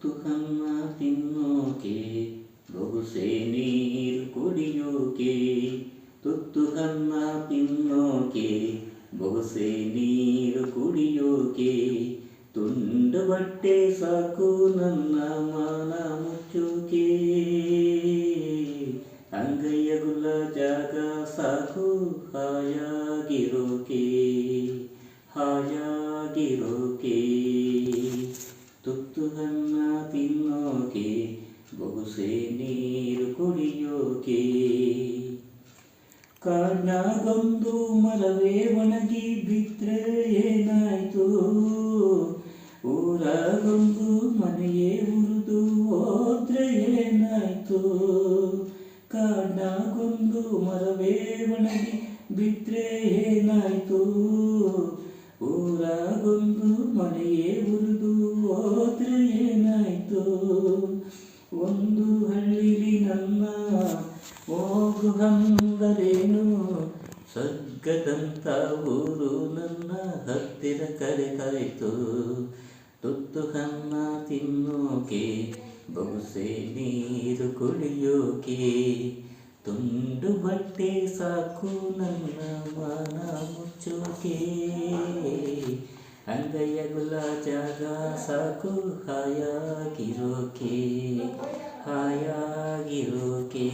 ತುತ್ತು ಹನ್ನ ತಿನ್ನೋಕೆ ಬೊಗುಸೆ ನೀರು ಕುಡಿಯೋಕೆ ತುತ್ತು ಹನ್ನ ತಿನ್ನೋಕೆ ಬೊಗುಸೆ ನೀರು ಕುಡಿಯೋಕೆ ತುಂಡು ಬಟ್ಟೆ ಸಾಕು ನನ್ನ ಮಾನ ಮುಚ್ಚೋಕೆ ಅಂಗೈಯ ಗುಲ ಜಾಗ ಸಾಕು ಹಾಯಾಗಿರೋಕೆ ಹಾಯಾಗಿರೋಕೆ ತುತ್ತು ಹನ್ನ ತಿನ್ನೋಕೆ, ಬೊಗುಸೆ ನೀರು ಕುಡಿಯೋಕೆ. ಕಾಡ್ನಾಗೊಂದು ಮರವೇ ಒಣಗಿ ಬಿದ್ರೆ ಏನಾಯ್ತು? ಊರಾಗೊಂದು ಮನೆಯೇ ಉರಿದು ಹೋದ್ರೆ ಏನಾಯ್ತು? ಕಾಡ್ನಾಗೊಂದು ಮರವೇ ಒಣಗಿ ಬಿದ್ರೆ ಏನಾಯ್ತು? ಒಂದು ಹಳ್ಳಿಲಿ ನನ್ನ ಹೋಗು ಹಂದರೇನು ಸ್ವರ್ಗದಂತ ಊರು ನನ್ನ ಹತ್ತಿರ ಕರೆ ಕರೆತಾಯ್ತು ತುತ್ತು ಕನ್ನ ತಿನ್ನೋಕೆ ಬಹುಸೆ ನೀರು ಕುಡಿಯೋಕೆ. ತುಂಡು ಬಟ್ಟೆ ಸಾಕು ನನ್ನ ಮನ ಮುಚ್ಚೋಕೆ. ಅಂಗೈಯ ಗುಲ ಜಾಗ ಸಾಕು ಹಾಯಾಗಿರೋಕೆ ಹಾಯಾಗಿರೋಕೆ